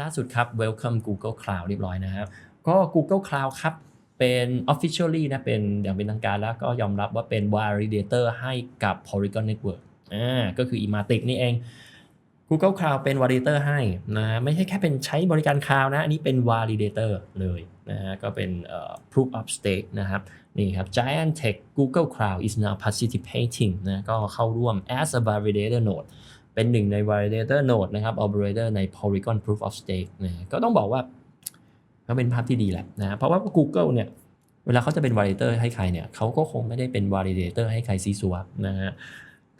ล่าสุดครับ Welcome Google Cloud เรียบร้อยนะครับ ก็ Google Cloud ครับเป็น officially นะเป็นอย่างเป็นทางการแล้วก็ยอมรับว่าเป็น validator ให้กับ Polygon Network อ่าก็คือ Ematic นี่เอง Google Cloud เป็น validator ให้นะไม่ใช่แค่เป็นใช้บริการ Cloud นะ อันนี้เป็น validator เลยนะฮะก็เป็น proof of stake นะครับนี่ครับ Giant Tech Google Cloud is now participating นะก็เข้าร่วม as a validator node เป็นหนึ่งใน validator node นะครับ operator ใน Polygon proof of stake นะก็ต้องบอกว่าก็เป็นภาพที่ดีแหละนะเพราะว่า Google เนี่ยเวลาเขาจะเป็น validator ให้ใครเนี่ยเขาก็คงไม่ได้เป็น validator ให้ใครซีซัวนะฮะ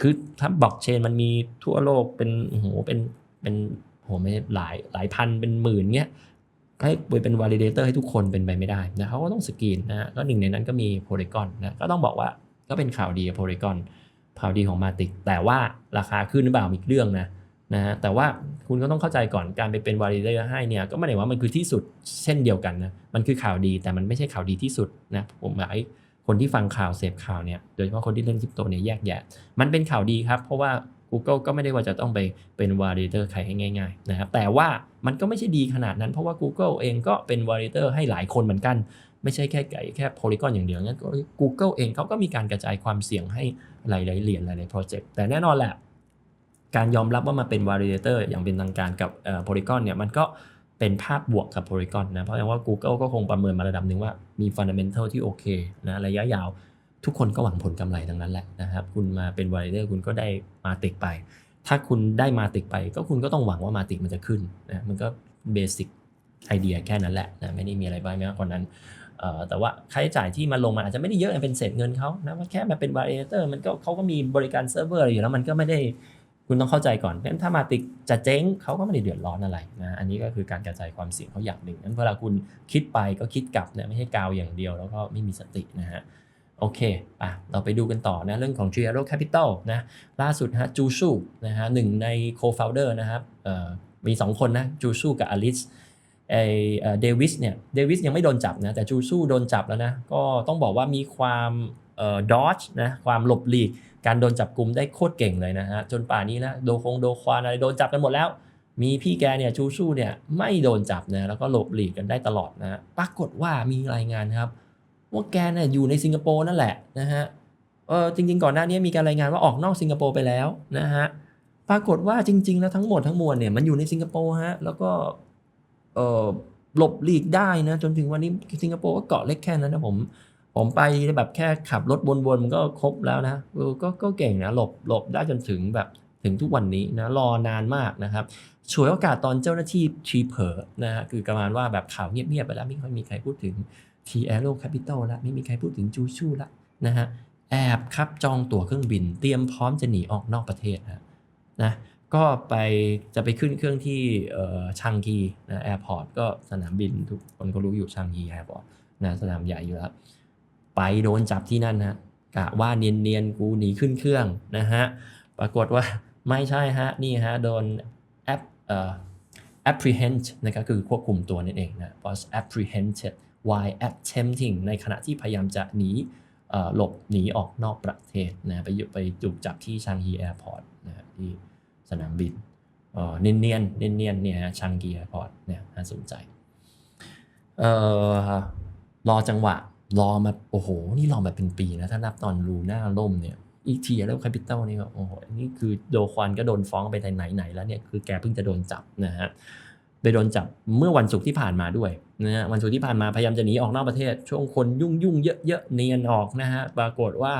คือถ้าบล็อกเชนมันมีทั่วโลกเป็นโอ้โหเป็นเป็นโหไม่หลายหลายพันเป็นหมื่นเงี้ยให้ไปเป็น validator ให้ทุกคนเป็นไปไม่ได้นะเขาก็ต้องสกรีนนะฮะก็หนึ่งในนั้นก็มี Polygon นะก็ต้องบอกว่าก็เป็นข่าวดีกับ Polygon ข่าวดีของ Matic แต่ว่าราคาขึ้นหรือเปล่าอีกเรื่องนะนะฮะแต่ว่าคุณก็ต้องเข้าใจก่อนการไปเป็น validator ให้เนี่ยก็ไม่ได้ว่ามันคือที่สุดเช่นเดียวกันนะมันคือข่าวดีแต่มันไม่ใช่ข่าวดีที่สุดนะผมอยากให้คนที่ฟังข่าวเสพข่าวเนี่ยโดยเฉพาะคนที่เล่นคริปโตเนี่ยแยกแยะ มันเป็นข่าวดีครับ เพราะว่า Google ก็ไม่ได้ว่าจะต้องไปเป็น validator ใครให้ง่ายๆนะครับแต่ว่ามันก็ไม่ใช่ดีขนาดนั้น เพราะว่า Google เองก็เป็น validator ให้หลายคนเหมือนกัน ไม่ใช่แค่ไก่แค่ Polygon อย่างเดียวงั้นก็ Google เองเขาก็มีการกระจายความเสี่ยงให้ หลายๆเหรียญหลายๆโปรเจกต์แต่แน่นอนแหละ การยอมรับว่ามาเป็น validator อย่างเป็นทางการกับเอ่อ Polygon เนี่ยมันก็เป็นภาพบวกกับ Polygon นะเพราะว่า Google ก็คงประเมินมาระดับหนึ่งว่ามี fundamental ที่โอเคนะระยะยาวทุกคนก็หวังผลกำไรทั้งนั้นแหละนะครับคุณมาเป็น validator คุณก็ได้มาติกไป ถ้าคุณได้มาติกไป ก็คุณก็ต้องหวังว่ามาติกมันจะขึ้นนะมันก็เบสิกไอเดียแค่นั้นแหละนะไม่ได้มีอะไรไปมากกว่านั้น แต่ว่าค่าใช้จ่ายที่มันลงมาอาจจะไม่ได้เยอะเป็นเศษเงินเขานะว่าแค่มาเป็น validator มันก็เขาก็มีบริการเซิร์ฟเวอร์อะไรอยู่แล้วมันก็ไม่ได้คุณต้องเข้าใจก่อนเพราะถ้ามาติกจะเจ๊งเขาก็ไม่ได้เดือดร้อนอะไรนะอันนี้ก็คือการกระจายความเสี่ยงเขาอย่างหนึ่งนั้นเวลาคุณคิดไปก็คิดกลับเนี่ยไม่ใช่กาวอย่างเดียวแล้วก็ไม่มีสตินะฮะโอเคอะเราไปดูกันต่อนะเรื่องของ g r o Capital นะล่าสุดฮะจูชูนะฮะหนึ่งใน co-founder นะครับเอ่อมี 2 คนนะจูชูกับอลิส ไอเดวิสเนี่ยเดวิสยังไม่โดนจับนะแต่จูชูโดนจับแล้วนะก็ต้องบอกว่ามีความเอ่อดอ e นะความหลบหลีกการโดนจับกลุ่มได้โคตรเก่งเลยนะฮะจนป่านี้นะโดคงโดควานอะไรโดนจับกันหมดแล้ว มีพี่แกเนี่ยจูชูเนี่ยไม่โดนจับนะแล้วก็หลบหลีกกันได้ตลอดนะฮะปรากฏว่ามีรายงานครับว่าแกเนี่ยอยู่ในสิงคโปร์นั่นแหละนะฮะเออจริง ๆ ก่อนหน้านี้มีการรายงานว่าออกนอกสิงคโปร์ไปแล้วนะฮะปรากฏว่าจริง ๆ แล้วทั้งหมดทั้งมวลเนี่ยมันอยู่ในสิงคโปร์ฮะแล้วก็ หลบหลีกได้นะ จนถึงวันนี้สิงคโปร์ก็เกาะเล็กแค่นั้นนะผมผมไปแบบแค่ขับรถวนๆมันก็ครบแล้วนะก็ก็เก่งนะหลบหลบได้จนถึงแบบถึงทุกวันนี้นะรอนานมากนะครับฉวยโอกาสตอนเจ้าหน้าที่ชีเผลอนะฮะคือประมาณว่าแบบข่าวเงียบๆไปแล้วไม่ค่อยมีใครพูดถึง t ีแอโรแคปิตอลล้วไม่มีใครพูดถึงจูชูละนะฮะแอบครับจองตั๋วเครื่องบิน เตรียมพร้อมจะหนีออกนอกประเทศฮะนะ ก็ไปจะไปขึ้นเครื่องที่ชังกีนะแอร์พอร์ตก็สนามบินทุกคนก็รู้อยู่ชังกีแอร์พอร์ตนะสนามใหญ่อยู่แล้ว ไปโดนจับที่นั่นฮะกะว่าเนียนๆกูหนีขึ้นเครื่องนะฮะปรากฏว่าไม่ใช่ฮะนี่ฮะโดนแอปเอ่อ apprehend นะครับคือควบคุมตัวนั่นเองนะ was apprehended while attempting ในขณะที่พยายามจะหนีหลบหนีออกนอกประเทศนะไปอยู่ไปถูกจับที่ชางฮีแอร์พอร์ตนะฮะที่ สนามบินเนียนเนียนเนียนเนียนๆเนี่ยฮะชางฮีแอร์พอร์ตเนี่ยน่าสนใจเออรอจังหวะ รอมาโอ้โห นี่รอมาเป็นปีนะ ถ้านับตอนลูน่าล่มเนี่ยอีทีแล้วแคปิตอลนี่ก็โอ้โหนี่คือโดควันก็โดนฟ้องไปไหนไหนๆแล้วเนี่ยคือแกเพิ่งจะโดนจับนะฮะไปโดนจับเมื่อวันศุกร์ที่ผ่านมาด้วยนะฮะวันศุกร์ที่ผ่านมาพยายามจะหนีออกนอกประเทศ ช่วงคนยุ่งยุ่งๆเยอะๆเนียนออกนะฮะปรากฏว่า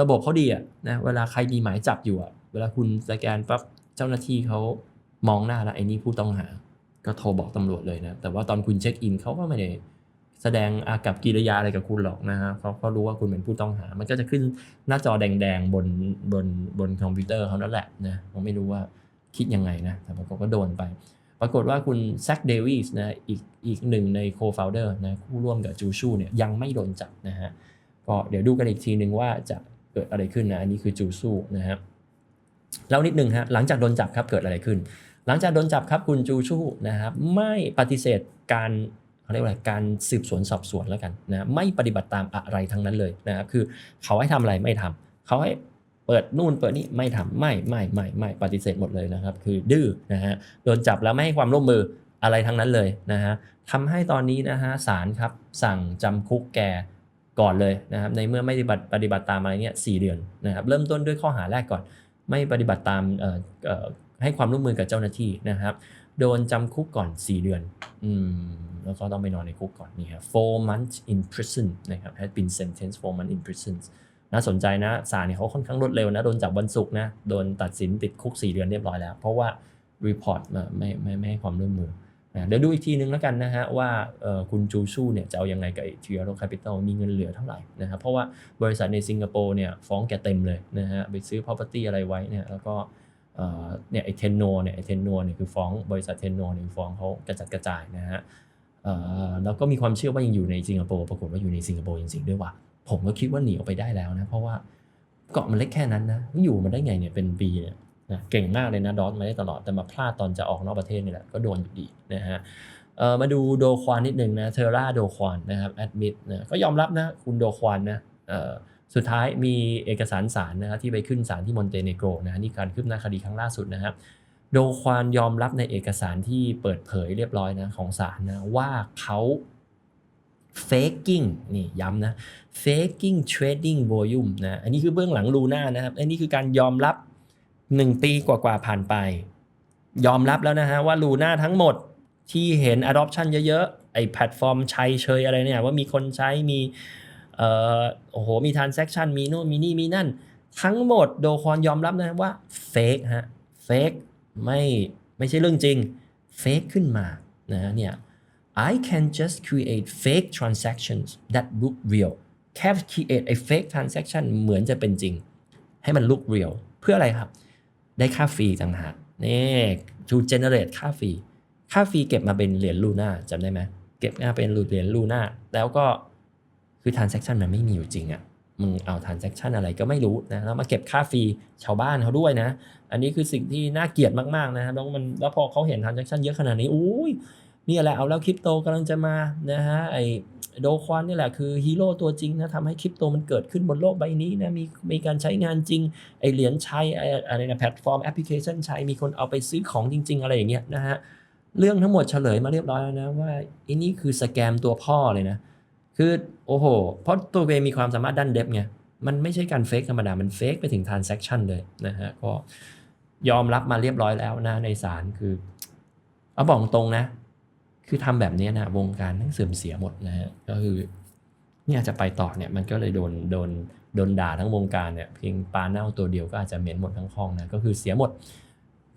ระบบเขาดีอะนะเวลาใครมีหมายจับอยู่อะเวลาคุณสแกนปั๊บ เจ้าหน้าที่เขามองหน้าแล้วไอ้นี่ผู้ต้องหา ก็โทรบอกตำรวจเลยนะ แต่ว่าตอนคุณเช็คอินเขาก็ไม่ได้แสดงอากับกิริยาอะไรกับคุณหรอกนะฮะเขาก็รู้ว่าคุณเป็นผู้ต้องหา มันก็จะขึ้นหน้าจอแดงๆบนบนบนคอมพิวเตอร์เขานั่นแหละนะผมไม่รู้ว่าคิดยังไงนะแต่ปรากฏก็โดนไป ปรากฏว่าคุณแซคเดวิสนะอีกอีกหนึ่งในโคฟ o u เดอร์นะคู่ร่วมกับจูชูเนี่ยยังไม่โดนจับนะฮะก็เดี๋ยวดูกันอีกทีหนึ่งว่าจะเกิดอะไรขึ้นนะ อันนี้คือจูชูนะฮะ แล้วนิดหนึ่งฮะหลังจากโดนจับครับเกิดอะไรขึ้น หลังจากโดนจับครับคุณจูชูนะครับไม่ปฏิเสธการเขาเรียกว่าอะไรการสืบสวนสอบสวนแล้วกันนะไม่ปฏิบัติตามอะไรทั้งนั้นเลยนะครับคือเขาให้ทำอะไรไม่ทำเขาให้เปิดนู่นเปิดนี่ไม่ทำไม่ไม่ไม่ไม่ปฏิเสธหมดเลยนะครับ คือดื้อนะฮะโดนจับแล้วไม่ให้ความร่วมมืออะไรทั้งนั้นเลยนะฮะทำให้ตอนนี้นะฮะศาลครับสั่งจำคุกแกก่อนเลยนะครับในเมื่อไม่ปฏิบัติปฏิบัติตามอะไรเนี่ยสเดือนนะครับเริ่มต้นด้วยข้อหาแรกก่อน ไม่ปฏิบัติตามให้ความร่วมมือกับเจ้าหน้าที่นะครับ โดนจำคุกก่อน 4 เดือนอืมแล้วก็ต้องไปนอนในคุกก่อนนี่ครับ four months in prison นะครับ has been sentenced four months in prison น่าสนใจนะศาลเนี่ยเขาค่อนข้างรวดเร็วนะโดนจับวันศุกร์นะโดนตัดสินติดคุก 4 เดือนเรียบร้อยแล้ว เพราะว่า report มาไม่ไม่ไม่ให้ความร่วมมือ นะเดี๋ยวดูอีกทีนึงแล้วกันนะฮะว่าคุณจูชูเนี่ยจะเอายังไงกับทีโรแคปิตอลมีเงินเหลือเท่าไหร่นะครับเพราะว่าบริษัทในสิงคโปร์เนี่ยฟ้องแกเต็มเลยนะฮะไปซื้อ property อะไรไว้เนี่ยแล้วก็เนี่ยไอเทนโนเนี่ยไอเทนโนเนี่ยคือฟ้องบริษัทเทนโนเนี่ยฟ้องเขากระจัดกระจายนะฮะแล้วก็มีความเชื่อว่ายังอยู่ในสิงคโปร์ปรากฏว่าอยู่ในสิงคโปร์จริงๆด้วยว่ะผมก็คิดว่าหนีออกไปได้แล้วนะเพราะว่าเกาะมันเล็กแค่นั้นนะอยู่มาได้ไงเนี่ยเป็นปีเนี่ย นะเก่งมากเลยนะดอทมาได้ตลอดแต่มาพลาดตอนจะออกนอกประเทศนี่แหละก็โดนอยู่ดีนะฮะมาดูโดควานนิดนึงนะเทอร่าโดควานนะครับแอดมิดนะก็ยอมรับนะคุณโดควานนะสุดท้ายมีเอกสารศาลนะครับที่ไปขึ้นศาลที่มอนเตเนโกรนะนี่การคืบหน้าคดีครั้งล่าสุดนะครับโดควานยอมรับในเอกสารที่เปิดเผยเรียบร้อยนะของศาลนะว่าเขา faking นี่ย้ำนะ faking trading volume นะอันนี้คือเบื้องหลังลูน่านะครับอันนี้คือการยอมรับ 1ปีกว่าๆผ่านไป ยอมรับแล้วนะฮะว่าลูน่าทั้งหมดที่เห็น adoption เยอะๆ ไอแพลตฟอร์มใช้เชยอะไรเนี่ยว่ามีคนใช้มีเอ่อโอ้โหมี transaction มีโน่นมีนี่มีนั่น ทั้งหมดโดคอนยอมรับนะว่า fake ฮะ fake ไม่ไม่ใช่เรื่องจริง fake ขึ้นมานะเนี่ย I can just create fake transactions that look real แค่ create ไอ้ fake transaction เหมือนจะเป็นจริง ให้มัน look real เพื่ออะไรครับ ได้ค่าฟรีต่างหากนี่ to generate ค่าฟรี ค่าฟรีเก็บมาเป็นเหรียญลูน่าจำได้ไหมเก็บมาเป็นเหรียญลูน่าแล้วก็คือ transaction มันไม่มีอยู่จริงอะ่ะมึงเอา transaction อะไรก็ไม่รู้นะแล้วมาเก็บค่าฟรีชาวบ้านเขาด้วยนะ อันนี้คือสิ่งที่น่าเกลียดมากๆนะครับแล้วมันแล้วพอเขาเห็น transaction เยอะขนาดนี้อุ้ย นี่แหละเอาแล้วคริปโตกำลังจะมานะฮะไอโดควันนี่แหละคือฮีโร่ตัวจริงนะทำให้คริปโตมันเกิดขึ้นบนโลกใบนี้นะมีมีการใช้งานจริงไอเหรียญใช้ไออะไรนะแพลตฟอร์มแอปพลิเคชันใช้มีคนเอาไปซื้อของจริง ๆ อะไรอย่างเงี้ยนะฮะเรื่องทั้งหมดเฉลยมาเรียบร้อยแล้วนะว่าอันนี้คือสแกมตัวพ่อเลยนะ คือโอ้โห เพราะตัวเองมีความสามารถด้านเดฟไงมันไม่ใช่การเฟกธรรมดา มันเฟกไปถึง transaction เลยนะฮะก็ยอมรับมาเรียบร้อยแล้วนะในศาลคือเอาบอกตรงนะ คือทำแบบนี้นะวงการทั้งเสื่อมเสียหมดนะฮะก็คือเนี่ยจะไปต่อเนี่ยมันก็เลยโดนโดนโดนด่าทั้งวงการเนี่ยเพียงปลาเน่าตัวเดียวก็อาจจะเหม็นหมดทั้งห้องนะก็คือเสียหมด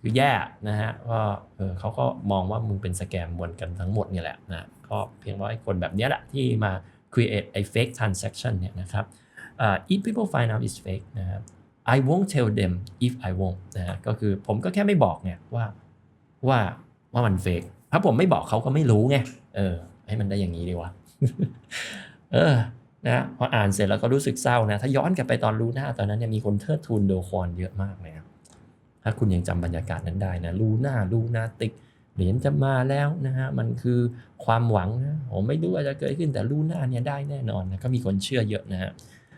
คือแย่นะฮะก็เออเขาก็มองว่ามึงเป็นสแกมมวนกันทั้งหมดนี่แหละนะก็เพียงว่าไอ้คนแบบนี้แหละที่มา create ไอ้ fake transaction เนี่ยนะครับ uh, if people find out it's fake นะครับ I won't tell them if I won't นะฮะก็คือผมก็แค่ไม่บอกเนี่ยว่าว่าว่ามัน fake ถ้าผมไม่บอกเขาก็ไม่รู้ไงเออ ให้มันได้อย่างนี้ดีวะเออนะพออ่านเสร็จแล้วก็รู้สึกเศร้านะ ถ้าย้อนกลับไปตอนรู้หน้าตอนนั้นเนี่ยมีคนเทิดทูนโดคอนเยอะมากเลยนะถ้าคุณยังจำบรรยากาศนั้นได้นะรู้หน้ารู้หน้าติกเหรียญจะมาแล้วนะฮะมันคือความหวังนะผมไม่รู้ว่าจะเกิดขึ้นแต่รู้หน้าเนี่ยได้แน่นอนนะก็มีคนเชื่อเยอะนะฮะ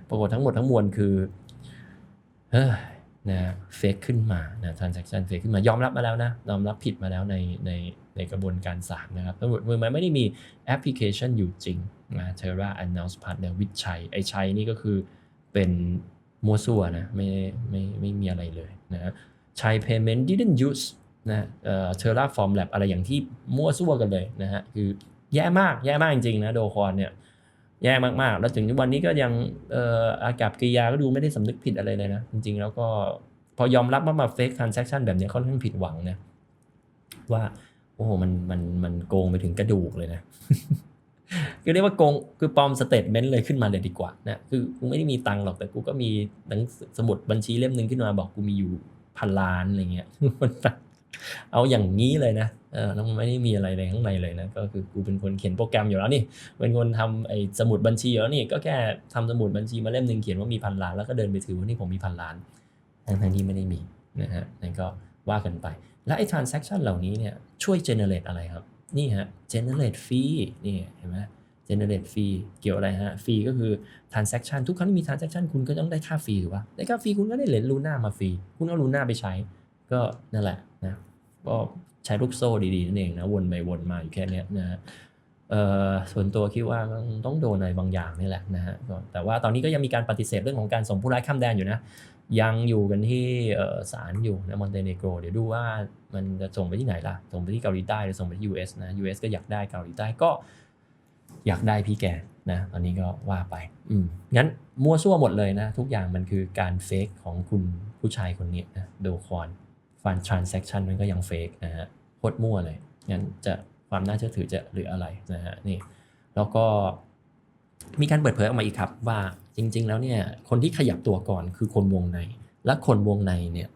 ปรากฏทั้งหมดทั้งมวลคือเฮ้ย นะเฟกขึ้นมานะ transaction เฟกขึ้นมายอมรับมาแล้วนะยอมรับผิดมาแล้วในในในกระบวนการศาลนะครับตำรวจมือมันไม่ได้มีแอปพลิเคชันอยู่จริงนะ Terra announce partner with ชัยไอชัยนี่ก็คือเป็นมัวซั่วนะไม่ไม่ไม่มีอะไรเลยนะชัย payment didn't use นะเอ่อ Terra Form Lab อะไรอย่างที่มั่วซั่วกันเลยนะฮะคือแย่มากแย่มากจริงๆนะโดคอนเนี่ย แย่มากๆ แล้วถึงวันนี้ก็ยังเอ่ออากับกิริยาก็ดูไม่ได้สำนึกผิดอะไรเลยนะ จริงๆ แล้วก็พอยอมรับว่ามาเฟกทราน s ซ c t ชันแบบนี้ค่อนข้างผิดหวังนะ ว่า โอ้โหมันมันมันโกงไปถึงกระดูกเลยนะคือเรียกว่าโกงคือปลอมสเตทเมนต์เลยขึ้นมาเลยดีกว่านะคือกูไม่ได้มีตังค์หรอกแต่กูก็มีหนังสมุดบัญชีเล่มหนึ่งขึ้นมาบอกกูมีอยู่พันล้านอะไรเงี้ยมันแบบ เอาอย่างนี้เลยนะเออแล้วมันไม่ได้มีอะไรในข้างในเลยนะ ก็คือกูเป็นคนเขียนโปรแกรมอยู่แล้วนี่ เป็นคนทำไอ้สมุดบัญชีอยู่แล้วนี่ ก็แค่ทำสมุดบัญชีมาเล่มหนึ่งเขียนว่ามีพันล้าน แล้วก็เดินไปถือว่านี่ผมมีพันล้าน ทั้งๆที่ไม่ได้มีนะฮะ นั่นก็ว่ากันไป และไอ้ transaction เหล่านี้เนี่ยช่วย generate อะไรครับ นี่ฮะ generate fee นี่เห็นไหม generate fee เกี่ยวอะไรฮะ fee ก็คือ transaction ทุกครั้งที่มี transaction คุณก็ต้องได้ค่าฟรีถูกป่ะได้ค่าฟรีคุณก็ได้เหรียญลูน่ามาฟรี คุณเอาลูน่าไปใช้ ก็นั่นแหละนะก็ใช้ลูกโซ่ดีๆนั่นเองนะวนไปวนมาอยู่แค่นี้นะฮะเออส่วนตัวคิดว่าต้องโดนอะไรบางอย่างนี่แหละนะฮะแต่ว่าตอนนี้ก็ยังมีการปฏิเสธเรื่องของการส่งผู้ร้ายข้ามแดนอยู่นะ ยังอยู่กันที่ศาลอยู่นะมอนเตเนโกรเดี๋ยวดูว่ามันจะส่งไปที่ไหนล่ะ ส่งไปที่เกาหลีใต้หรือส่งไปที่ US นะ US ก็อยากได้เกาหลีใต้ก็อยากได้พี่แกนะตอนนี้ก็ว่าไปอืมงั้นมั่วซั่วหมดเลยนะ ทุกอย่างมันคือการเฟกของคุณผู้ชายคนนี้นะโดคอน ฟันทรานเซ็คชันมันก็ยังเฟกนะฮะโคตรมั่วเลย งั้นจะความน่าเชื่อถือจะเหลืออะไรนะฮะนี่แล้วก็มีการเปิดเผยออกมาอีกครับว่าจริง ๆ แล้วเนี่ยคนที่ขยับตัวก่อนคือคนวงใน และคนวงในเนี่ย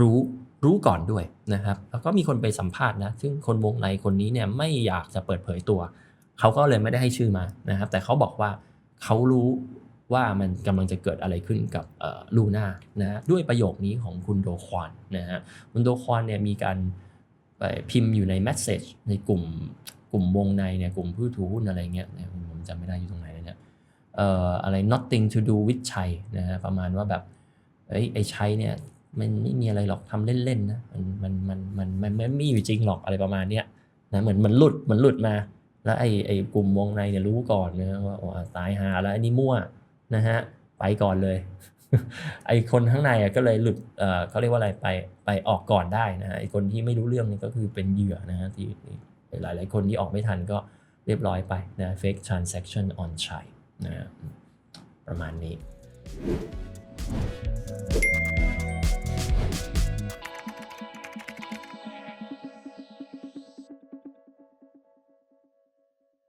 รู้รู้ก่อนด้วยนะครับ แล้วก็มีคนไปสัมภาษณ์นะซึ่งคนวงในคนนี้เนี่ยไม่อยากจะเปิดเผยตัว เขาก็เลยไม่ได้ให้ชื่อมานะครับ แต่เขาบอกว่าเขารู้ ว่ามันกำลังจะเกิดอะไรขึ้นกับลูน่านะด้วยประโยคนี้ของคุณโดควานนะฮะคุณโดควานเนี่ยมีการไปพิมพ์อยู่ในแมสเซจในกลุ่มกลุ่มวงในเนี่ยกลุ่มผู้ถือหุ้นอะไรเงี้ยผมจำไม่ได้อยู่ตรงไหนแล้วเนี่ยเอ่ออะไร nothing to do with ชัยนะฮะประมาณว่าแบบเอ้ไอ้ชัยเนี่ยมันไม่มีอะไรหรอกทำเล่นๆนะมันมันมันมันมันมันไม่อยู่จริงหรอกอะไรประมาณเนี้ยนะเหมือนมันหลุดมันหลุดมา แล้วไอ้ไอ้กลุ่มวงในเนี่ยรู้ก่อนนะว่าโอ้ตายหาแล้วอ้นี่มั่ว นะฮะไปก่อนเลยไอคนข้างในอะก็เลยหลุดเออเขาเรียกว่าอะไรไปไปออกก่อนได้นะฮะไอคนที่ไม่รู้เรื่องนี่ก็คือเป็นเหยื่อนะฮะที่หลายหลายคนที่ออกไม่ทันก็เรียบร้อยไปนะ fake transaction on ชัยนะฮะประมาณนี้